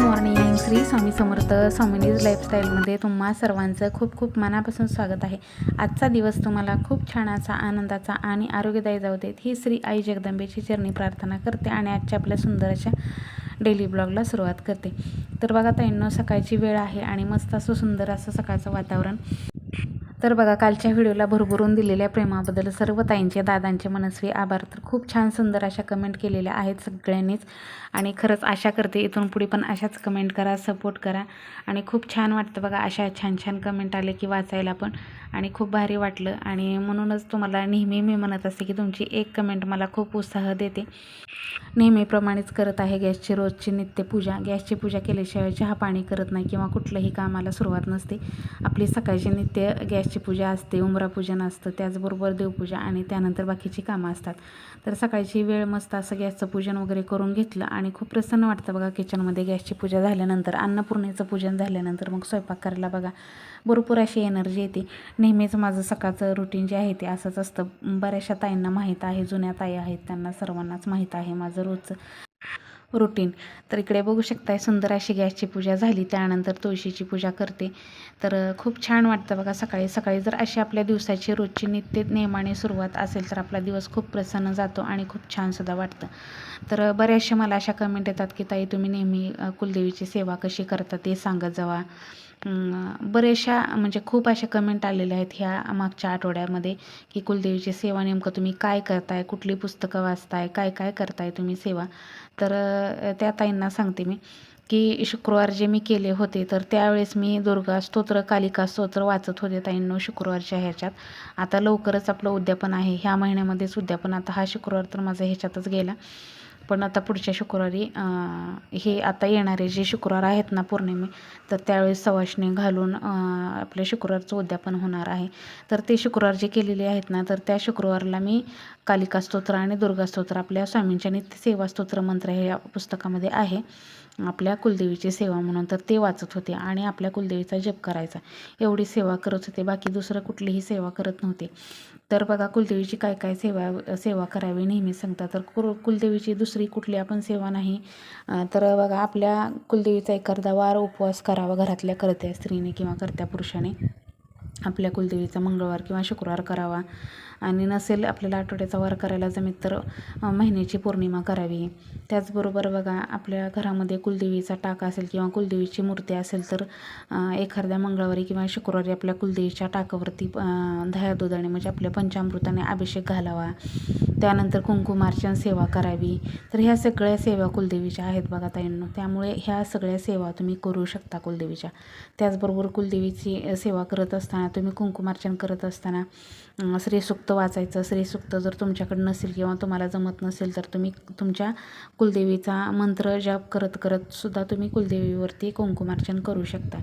Good morning Shri Swami Samarth स्वामिनीज लाईफस्टाईलमध्ये तुम्हा सर्वांचं खूप खूप मनापासून स्वागत आहे. आजचा दिवस तुम्हाला खूप छान असा आनंदाचा आणि आरोग्यदायी जाऊ देत ही श्री आई जगदंबेची चरणी प्रार्थना करते आणि आजच्या आपल्या सुंदर अशा डेली ब्लॉगला सुरुवात करते. तर बघा ताईंनो सकाळची वेळ आहे आणि मस्त असं सुंदर असं सकाळचं वातावरण. तर बघा कालच्या व्हिडिओला भरभरून दिलेल्या प्रेमाबद्दल सर्व ताईंचे दादांचे मनस्वी आभार. तर खूप छान सुंदर अशा कमेंट केलेल्या आहेत सगळ्यांनीच. आणि खरंच आशा करते इथून पुढे पण अशाच कमेंट करा सपोर्ट करा. आणि खूप छान वाटतं बघा अशा छान छान कमेंट आले की वाचायला पण. आणि खूप भारी वाटलं. आणि म्हणूनच तुम्हाला नेहमी मी म्हणत असते की तुमची एक कमेंट मला खूप उत्साह देते. नेहमीप्रमाणेच करत आहे गॅसची रोजची नित्यपूजा गॅसची पूजा केल्याशिवाय चहा पाणी करत नाही किंवा कुठलंही कामाला सुरुवात नसते. आपली सकाळची नित्य गॅसची पूजा असते उमरापूजन असतं त्याचबरोबर देवपूजा आणि त्यानंतर बाकीची कामं असतात. तर सकाळची वेळ मस्त असं गॅसचं पूजन वगैरे करून घेतलं आणि खूप प्रसन्न वाटतं बघा किचनमध्ये गॅसची पूजा झाल्यानंतर अन्नपूर्णेचं पूजन झाल्यानंतर मग स्वयंपाक करायला बघा. भरपूर अशी एनर्जी येते. नेहमीच माझं सकाळचं रुटीन जे आहे ते असंच असतं. बऱ्याचशा ताईंना माहीत आहे जुन्या ताई आहेत त्यांना सर्वांनाच माहीत आहे माझं रोजचं रुटीन तर इकडे बघू शकताय सुंदर अशी गॅसची पूजा झाली. त्यानंतर तुळशीची पूजा करते. तर खूप छान वाटतं बघा सकाळी सकाळी जर अशी आपल्या दिवसाची रोजची नित्य नेमाने सुरुवात असेल तर आपला दिवस खूप प्रसन्न जातो आणि खूप छानसुद्धा वाटतं. तर बऱ्याचशा मला अशा कमेंट येतात की ताई तुम्ही नेहमी कुलदेवीची सेवा कशी करता ते सांगत जावा. बऱ्याचशा म्हणजे खूप अशा कमेंट आलेल्या आहेत ह्या मागच्या आठवड्यामध्ये की कुलदेवीची सेवा नेमकं तुम्ही काय करताय कुठली पुस्तकं वाचताय काय काय करताय तुम्ही सेवा? तर त्या ताईंना सांगते मी की शुक्रवार जे मी केले होते तर त्यावेळेस मी दुर्गा स्तोत्र कालिका स्तोत्र वाचत होते ताईंनो शुक्रवारच्या ह्याच्यात. आता लवकरच आपलं उद्यापन आहे. ह्या महिन्यामध्येच उद्यापन. आता हा शुक्रवार तर माझा ह्याच्यातच गेला. पण आता पुढच्या शुक्रवारी हे आता येणारे जे शुक्रवार आहेत ना पौर्णिमे तर त्यावेळेस सवाशणी घालून आपल्या शुक्रवारचं उद्यापन होणार आहे. तर ते शुक्रवार जे केलेले आहेत ना तर त्या शुक्रवारला मी कालिका स्तोत्र आणि दुर्गा स्तोत्र आपल्या स्वामींच्या नित्य सेवा स्तोत्र मंत्र हे या पुस्तकामध्ये आहे. आपल्या कुलदेवीची सेवा म्हणून तर ते वाचत होते आणि आपल्या कुलदेवीचा जप करायचा. एवढी सेवा करत होते बाकी दुसरं कुठलीही सेवा करत नव्हते. तर बघा कुलदेवीची काय काय सेवा सेवा करावी नेहमी सांगतात. तर कुल कुलदेवीची दुसरी कुठली आपण सेवा नाही. तर बघा आपल्या कुलदेवीचा एखादा वार उपवास करावा घरातल्या करत्या स्त्रीने किंवा करत्या पुरुषाने. आपल्या कुलदेवीचा मंगळवार किंवा शुक्रवार करावा. आणि नसेल आपल्याला आठवड्याचा वार करायला जमेत तर महिन्याची पौर्णिमा करावी. त्याचबरोबर बघा आपल्या घरामध्ये कुलदेवीचा टाका असेल किंवा कुलदेवीची मूर्ती असेल तर एखाद्या मंगळवारी किंवा शुक्रवारी आपल्या कुलदेवीच्या टाकावरती दह्या दुधाने म्हणजे आपल्या पंचामृताने अभिषेक घालावा. त्यानंतर कुंकुमार्चन सेवा करावी. तर ह्या सगळ्या सेवा कुलदेवीच्या आहेत बघा ताईंनो. त्यामुळे ह्या सगळ्या सेवा तुम्ही करू शकता कुलदेवीच्या. त्याचबरोबर कुलदेवीची सेवा करत असताना तुम्ही कुंकुमार्चन करत असताना श्रीसुक्त श्रीसूक्त वाचायचं. श्रीसूक्त जर तुमच्याकडे नसेल किंवा तुम्हाला जमत नसेल तर तुम्ही तुमच्या कुलदेवीचा मंत्र जाप करत करत सुद्धा तुम्ही कुलदेवीवरती कुंकुमार्चन करू शकता.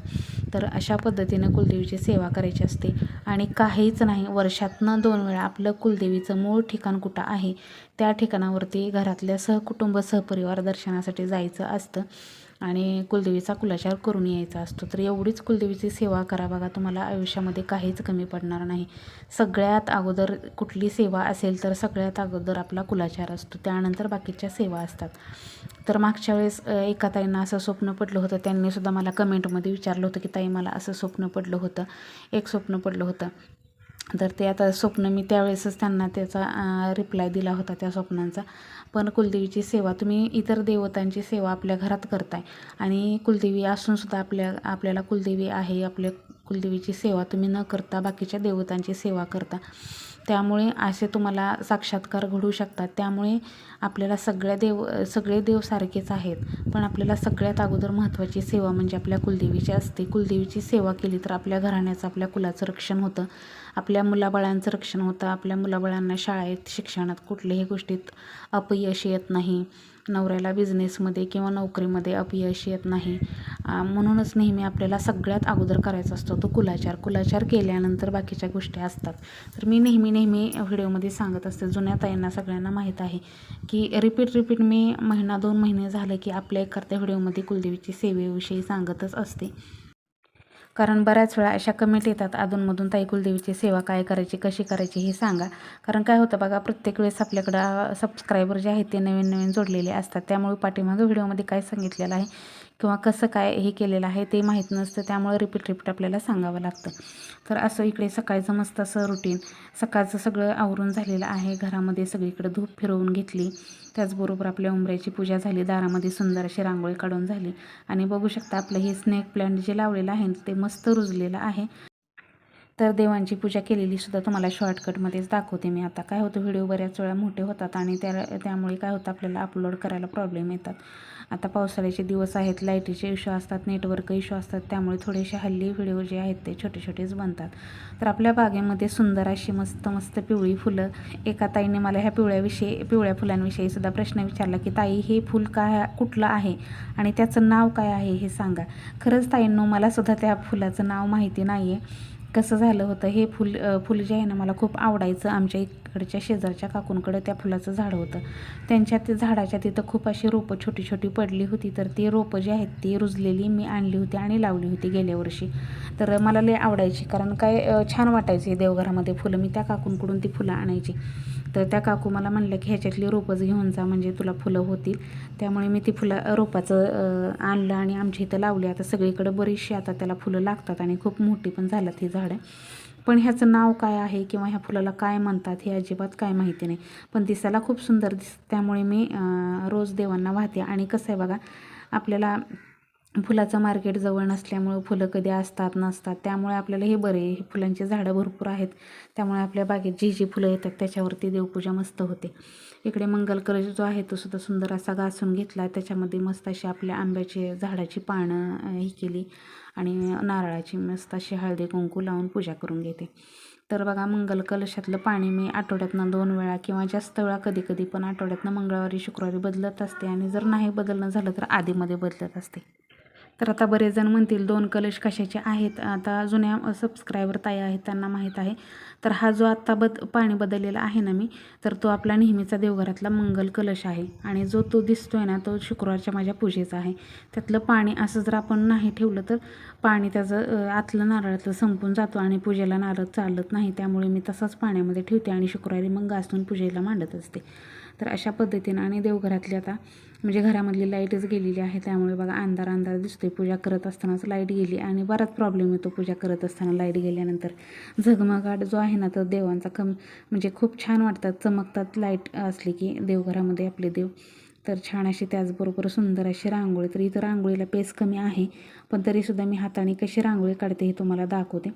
तर अशा पद्धतीनं कुलदेवीची सेवा करायची असते. आणि काहीच नाही वर्षातनं दोन वेळा आपलं कुलदेवीचं मूळ ठिकाण कुठं? आहे. त्या ठिकाणावरती घरातल्या सहकुटुंब सहपरिवार दर्शनासाठी जायचं असतं आणि कुलदेवीचा कुलाचार करून यायचा असतो. तर एवढीच कुलदेवीची सेवा करा बघा तुम्हाला आयुष्यामध्ये काहीच कमी पडणार नाही. सगळ्यात अगोदर कुठली सेवा असेल तर सगळ्यात अगोदर आपला कुलाचार असतो. त्यानंतर बाकीच्या सेवा असतात. तर मागच्या वेळेस एका ताईंना असं स्वप्न पडलं होतं. त्यांनीसुद्धा मला कमेंटमध्ये विचारलं होतं की ताई मला असं स्वप्न पडलं होतं. एक स्वप्न पडलं होतं. तर ते आता स्वप्न मी त्यावेळेसच त्यांना त्याचा रिप्लाय दिला होता त्या स्वप्नांचा. पण कुलदेवीची सेवा तुम्ही इतर देवतांची सेवा आपल्या घरात करताय. आणि कुलदेवी असूनसुद्धा आपल्या आपल्याला कुलदेवी आहे आपल्या कुलदेवीची सेवा तुम्ही न करता बाकीच्या देवतांची सेवा करता. त्यामुळे असे तुम्हाला साक्षात्कार घडू शकतात. त्यामुळे आपल्याला सगळ्या देव सगळे देव सारखेच आहेत. पण आपल्याला सगळ्यात अगोदर महत्त्वाची सेवा म्हणजे आपल्या कुलदेवीची असते. कुलदेवीची सेवा केली तर आपल्या घराण्याचं आपल्या कुलाचं रक्षण होतं. आपल्या मुलाबाळांचं रक्षण होतं. आपल्या मुलाबाळांना शाळेत शिक्षणात कुठल्याही गोष्टीत अपयश येत नाही. नवऱ्याला बिझनेसमध्ये किंवा नोकरीमध्ये अपयश येत नाही. म्हणूनच नेहमी आपल्याला सगळ्यात अगोदर करायचा असतो तो कुलाचार. कुलाचार केल्यानंतर बाकीच्या गोष्टी असतात. तर मी नेहमी नेहमी व्हिडिओमध्ये सांगत असते जुन्या ताईंना सगळ्यांना माहीत आहे की रिपीट रिपीट मी महिना दोन महिने झालं की आपल्या एखाद्या व्हिडिओमध्ये कुलदेवीची सेवेविषयी सांगतच असते. कारण बऱ्याच वेळा अशा कमेंट येतात अधूनमधून ताई कुलदेवीची सेवा काय करायची कशी करायची हे सांगा. कारण काय होतं बघा प्रत्येक वेळेस आपल्याकडं सबस्क्रायबर जे आहेत ते नवीन नवीन जोडलेले असतात. त्यामुळे पाठीमागं व्हिडिओमध्ये काय सांगितलेलं आहे किंवा कसं काय हे केलेलं आहे ते माहीत नसतं त्यामुळे रिपीट रिपीट आपल्याला सांगावं लागतं. तर असं इकडे सकाळचं मस्त असं रुटीन सकाळचं सगळं आवरून झालेलं आहे. घरामध्ये सगळीकडे धूप फिरवून घेतली. त्याचबरोबर आपल्या उंबऱ्याची पूजा झाली. दारामध्ये सुंदर अशी रांगोळी काढून झाली. आणि बघू शकता आपलं हे स्नेक प्लॅन्ट जे लावलेलं आहे ते मस्त रुजलेलं आहे. तर देवांची पूजा केलेली सुद्धा तुम्हाला शॉर्टकटमध्येच दाखवते मी आता. काय होतं व्हिडिओ बऱ्याच वेळा मोठे होतात आणि त्या त्यामुळे काय होतं आपल्याला अपलोड करायला प्रॉब्लेम येतात. आता पावसाळ्याचे दिवस आहेत लाईटीचे इश्यू असतात नेटवर्क इश्यू असतात त्यामुळे थोडेसे हल्ली व्हिडिओ जे आहेत ते छोटे छोटेच बनतात. तर आपल्या बागेमध्ये सुंदर अशी मस्त मस्त पिवळी फुलं एका ताईने मला ह्या पिवळ्याविषयी पिवळ्या फुलांविषयी सुद्धा प्रश्न विचारला की ताई हे फुल काय कुठलं आहे आणि त्याचं नाव काय आहे हे सांगा. खरंच ताईंनो मला सुद्धा त्या फुलाचं नाव माहिती नाही आहे कसं झालं होतं हे फुल फुल जे आहे ना मला खूप आवडायचं. आमच्या इकडच्या शेजारच्या काकूंकडं त्या फुलाचं झाड होतं. त्यांच्या ते झाडाच्या तिथं खूप अशी रोपं छोटी छोटी पडली होती. तर ती रोपं जी आहेत ती रुजलेली मी आणली होती आणि लावली होती गेल्या वर्षी. तर मला लय आवडायची. कारण काय छान वाटायचे देवघरामध्ये फुलं. मी त्या काकूंकडून ती फुलं आणायची. तर त्या काकू मला म्हणलं की ह्याच्यातली रोपंच घेऊन जा म्हणजे तुला फुलं होतील. त्यामुळे मी ती फुलं रोपाचं आणलं आणि आमच्या इथं लावली. आता सगळीकडे बरीचशी आता त्याला फुलं लागतात आणि खूप मोठी पण झालं ती झाडं. पण ह्याचं नाव काय आहे किंवा ह्या फुलाला काय म्हणतात हे अजिबात काय माहिती नाही. पण दिसायला खूप सुंदर दिस त्यामुळे मी रोज देवांना वाहते. आणि कसं आहे बघा आपल्याला फुलाचं मार्केट जवळ नसल्यामुळं फुलं कधी असतात नसतात. त्यामुळे आपल्याला हे बरे हे फुलांची झाडं भरपूर आहेत. त्यामुळे आपल्या बागेत जी जी फुलं येतात त्याच्यावरती देवपूजा मस्त होते. इकडे मंगल कलश जो आहे तो सुद्धा सुंदर असा घासून घेतला. त्याच्यामध्ये मस्त अशी आपल्या आंब्याची झाडाची पानं ही केली. आणि नारळाची मस्त अशी हळदी कुंकू लावून पूजा करून घेते. तर बघा मंगल कलशातलं पाणी मी आठवड्यातनं दोन वेळा किंवा जास्त वेळा कधी कधी पण आठवड्यातनं मंगळवारी शुक्रवारी बदलत असते. आणि जर नाही बदलणं झालं तर आधीमध्ये बदलत असते. तर आता बरेच जण म्हणतील दोन कलश कशाचे आहेत? आता जुन्या सबस्क्रायबर ताई आहेत त्यांना माहीत आहे. तर हा जो आत्ता बद पाणी बदललेला आहे ना मी तर तो आपला नेहमीचा देवघरातला मंगल कलश आहे. आणि जो तो दिसतो आहे ना तो शुक्रवारच्या माझ्या पूजेचा आहे. त्यातलं पाणी असं जर आपण नाही ठेवलं तर पाणी त्याचं आतलं नारळातलं संपून जातो आणि पूजेला नारळ चालत नाही. त्यामुळे मी तसाच पाण्यामध्ये ठेवते आणि शुक्रवारी मग घासून पूजेला मांडत असते. तर अशा पद्धतीनं आणि देवघरातली आता म्हणजे घरामधली लाईटच गेलेली आहे त्यामुळे बघा अंधार अंधार दिसतोय. पूजा करत असतानाच लाइट गेली आणि बराच प्रॉब्लेम येतो पूजा करत असताना लाइट गेल्यानंतर. झगमगाट जो आहे ना तो देवांचा कम म्हणजे खूप छान वाटतात. चमकतात लाइट असली की देवघरामध्ये आपले देव. तर छान अशी त्याचबरोबर सुंदर अशी रांगोळी. तर इथं रांगोळीला पेस कमी आहे पण तरीसुद्धा मी हाताने कशी रांगोळी काढते हे तुम्हाला दाखवते.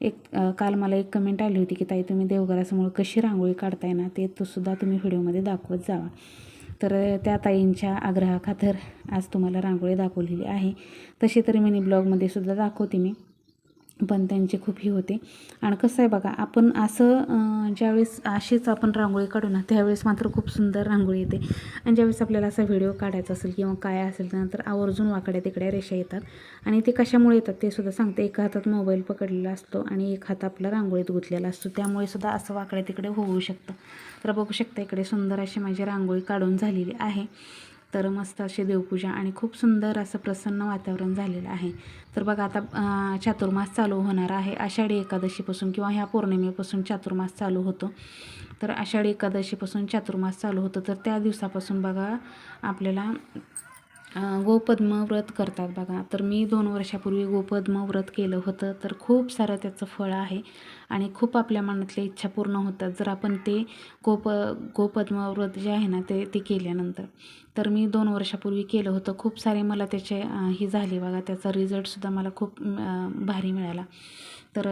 एक काल मला एक कमेंट आली होती की ताई तुम्ही देवघरासमोर कशी रांगोळी काढताय ना ते तो सुद्धा तुम्ही व्हिडिओमध्ये दाखवत जावा. तर त्या ताईंच्या आग्रहाखातर आज तुम्हाला रांगोळी दाखवलेली आहे. तशी तरी मिनी ब्लॉगमध्ये सुद्धा दाखवते मी. पण त्यांची खूप ही होते. आणि कसं आहे बघा आपण असं ज्यावेळेस अशीच आपण रांगोळी काढू ना त्यावेळेस मात्र खूप सुंदर रांगोळी येते. आणि ज्यावेळेस आपल्याला असा व्हिडिओ काढायचा असेल किंवा काय असेल त्यानंतर आवर्जून वाकड्या तिकड्या रेषा येतात. आणि ते कशामुळे येतात ते सुद्धा सांगते. एका हातात मोबाईल पकडलेला असतो आणि एक हात आपला रांगोळीत गुंतलेला असतो. त्यामुळे सुद्धा असं वाकड्या तिकडे होऊ शकतं. तर बघू शकता इकडे सुंदर अशी माझी रांगोळी काढून झालेली आहे. तर मस्त अशी देवपूजा आणि खूप सुंदर असं प्रसन्न वातावरण झालेलं आहे. तर बघा आता चातुर्मास चालू होणार आहे. आषाढी एकादशीपासून किंवा ह्या पौर्णिमेपासून चातुर्मास चालू होतो. तर आषाढी एकादशीपासून चातुर्मास चालू होतं. तर त्या दिवसापासून बघा आपल्याला गोपद्म व्रत करतात बघा. तर मी दोन वर्षापूर्वी गोपद्म व्रत केलं होतं. तर खूप सारं त्याचं फळ आहे. आणि खूप आपल्या मनातल्या इच्छा पूर्ण होतात जर आपण ते गोप गोपद्मव्रत जे आहे ना ते ते केल्यानंतर. तर मी दोन वर्षापूर्वी केलं होतं. खूप सारे मला त्याचे ही झाली बघा. त्याचा रिझल्टसुद्धा मला खूप भारी मिळाला. तर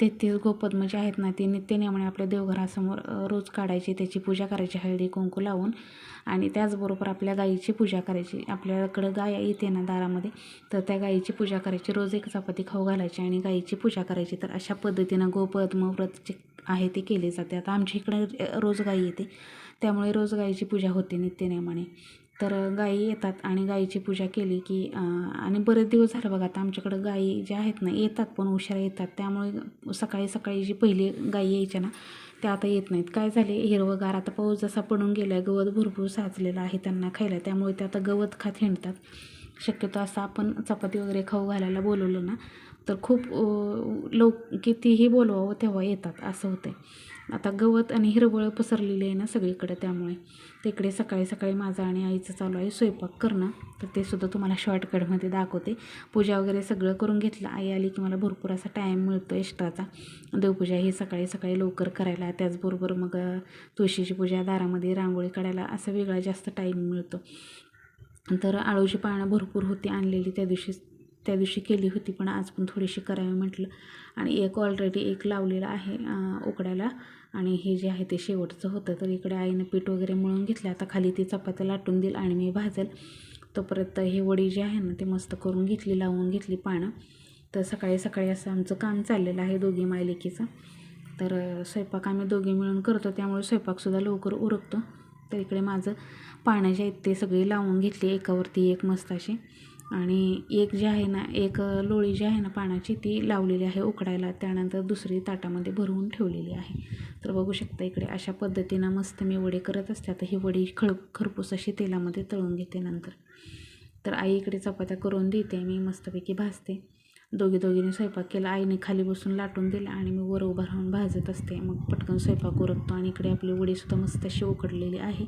तेहतीस गोपद्म जे आहेत ना ते नित्यनियमाने आपल्या देवघरासमोर रोज काढायची. त्याची पूजा करायची हळदी कुंकू लावून. आणि त्याचबरोबर आपल्या गाईची पूजा करायची. आपल्याकडं गाय येते ना दारामध्ये तर त्या गाईची पूजा करायची. रोज एक चपाती खाऊ घालायची आणि गाईची पूजा करायची. तर अशा पद्धतीनं गोपद्म व्रत जे आहे ते केले जाते आता आमच्या इकडं रोज गाई येते. त्यामुळे रोज गाईची पूजा होते नित्यनेमाने. तर गाई येतात आणि गाईची पूजा केली की आणि बरेच दिवस झालं बघा आता आमच्याकडं गाई ज्या आहेत ना येतात पण उशिरा येतात. त्यामुळे सकाळी सकाळी जी पहिली गाई यायच्या ना त्या आता येत नाहीत. काय झाले? हिरवगार आता पाऊस जसा पडून गेला आहे गवत भरपूर साचलेलं आहे त्यांना खायला. त्यामुळे ते आता गवत खात हिंडतात. शक्यतो असं आपण चपाती वगैरे खाऊ घालायला बोलवलं ना तर खूप लोक कितीही बोलवावं तेव्हा येतात असं होतं आता गवत आणि हिरवळ पसरलेली आहे ना सगळीकडे त्यामुळे. तिकडे सकाळी सकाळी माझं आणि आईचं चालू आहे स्वयंपाक करणं. तर ते सुद्धा तुम्हाला शॉर्टकटमध्ये दाखवते. पूजा वगैरे सगळं करून घेतलं. आई आली की मला भरपूर असा टाईम मिळतो एक्स्ट्राचा देवपूजा ही सकाळी सकाळी लवकर करायला त्याचबरोबर मग तुळशीची पूजा दारामध्ये रांगोळी काढायला असा वेगळा जास्त टाईम मिळतो. तर आळूची पानं भरपूर होती आणलेली त्या दिवशी त्या दिवशी केली होती पण आज पण थोडीशी करावी म्हटलं. आणि एक ऑलरेडी एक लावलेलं आहे उकड्याला उकडायला. आणि हे जे आहे ते शेवटचं होतं. तर इकडे आईनं पीठ वगैरे मळून घेतलं. आता खाली ती चपात्या लाटून देईल आणि मी भाजेल. तोपर्यंत हे वडी जी आहे ना ते मस्त करून घेतली लावून घेतली पानं. तर सकाळी सकाळी असं आमचं काम चाललेलं आहे दोघी मायलेकीचं. तर स्वयंपाक आम्ही दोघे मिळून करतो. त्यामुळे स्वयंपाकसुद्धा लवकर उरकतो. तर इकडे माझं पानं जे आहेत ते सगळे लावून घेतले. एकावरती एक मस्त अशी. आणि एक जी आहे ना एक लोळी जी आहे ना पानाची ती लावलेली आहे उकडायला. त्यानंतर दुसरी ताटामध्ये भरवून ठेवलेली आहे. तर बघू शकता इकडे अशा पद्धतीनं मस्त मी वडे करत असते. आता ही वडी खळ खरपूस अशी तेलामध्ये तळून घेते नंतर. तर आई इकडे चपात्या करून देते मी मस्तपैकी भाजते. दोघी दोघीने स्वयंपाक केला. आईने खाली बसून लाटून दिला आणि मी वर उभं राहून भाजत असते. मग पटकन स्वयंपाक उरकतो आणि इकडे आपली वडीसुद्धा मस्त अशी उकडलेली आहे.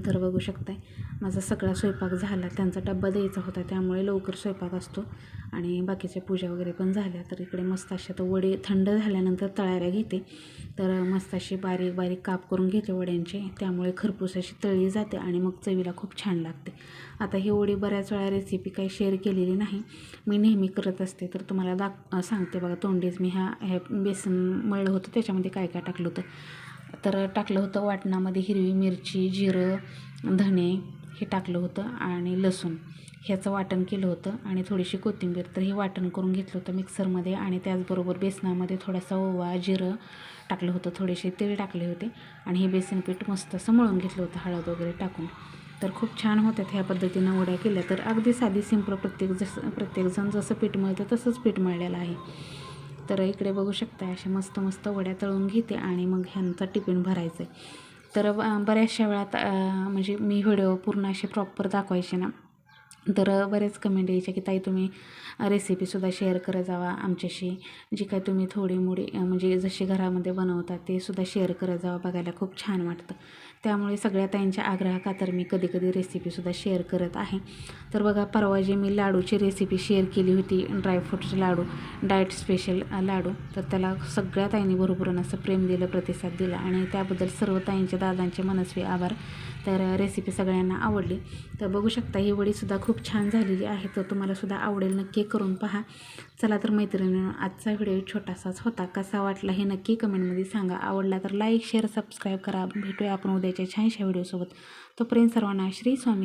तर बघू शकताय. माझा सगळा स्वयंपाक झाला त्यांचा डब्बा द्यायचा होता त्यामुळे लवकर स्वयंपाक असतो. आणि बाकीच्या पूजा वगैरे पण झाल्या तर इकडे मस्त अशा तर वडे थंड झाल्यानंतर तळायला घेते. तर मस्त अशी बारीक बारीक काप करून घेते वड्यांचे त्यामुळे खरपूस अशी तळली जाते आणि मग चवीला खूप छान लागते. आता ही वडी बऱ्याच वेळा रेसिपी काही शेअर केलेली नाही मी नेहमी करत असते. तर तुम्हाला दाख सांगते बघा तोंडीच मी ह्या हे बेसन मळलं होतं त्याच्यामध्ये काय काय टाकलं होतं. तर टाकलं होतं वाटणामध्ये हिरवी मिरची जिरं धणे हे टाकलं होतं आणि लसूण. ह्याचं वाटण केलं होतं आणि थोडीशी कोथिंबीर. तर हे वाटण करून घेतलं होतं मिक्सरमध्ये आणि त्याचबरोबर बेसनामध्ये थोडासा ओवा जिरं टाकलं होतं. थोडेसे तेल टाकले होते आणि हे बेसन पीठ मस्त असं मळून घेतलं होतं हळद वगैरे टाकून. तर खूप छान होत्यात ह्या पद्धतीनं वड्या केल्या. तर अगदी साधी सिंपल प्रत्येक जसं प्रत्येकजण जसं पीठ मळतं तसंच पीठ मळलेलं आहे. तर इकडे बघू शकता अशा मस्त मस्त वड्या तळून घेते आणि मग ह्यांचा टिफिन भरायचं आहे तर बऱ्याचशा वेळात म्हणजे मी व्हिडिओ पूर्ण असे प्रॉपर दाखवायचे ना. तर बरेच कमेंट यायच्या की ताई तुम्ही रेसिपीसुद्धा शेअर करत जावा आमच्याशी. जी काय तुम्ही थोडी मोडी म्हणजे जशी घरामध्ये बनवता ते सुद्धा शेअर करत जावा. बघायला खूप छान वाटतं. त्यामुळे सगळ्या ताईंच्या आग्रहाखातर मी कधी कधी रेसिपीसुद्धा शेअर करत आहे. तर बघा परवा जे मी लाडूची रेसिपी शेअर केली होती ड्रायफ्रूटचे लाडू डाएट स्पेशल लाडू तर त्याला सगळ्या ताईंनी भरभरून असं प्रेम दिलं प्रतिसाद दिला. आणि त्याबद्दल सर्व ताईंचे दादांचे मनस्वी आभार. तर रेसिपी सगळ्यांना आवडली. तर बघू शकता ही वडीसुद्धा खूप छान झालेली आहे. तर तुम्हाला सुद्धा आवडेल नक्की करून पहा. चला तर मैत्रिणीनं आजचा व्हिडिओ छोटासाच होता. कसा वाटला हे नक्की कमेंटमध्ये सांगा. आवडला तर लाईक शेअर सबस्क्राईब करा. भेटूया आपण उद्याच्या छानशा व्हिडिओसोबत. तोपर्यंत सर्वांना श्री स्वामी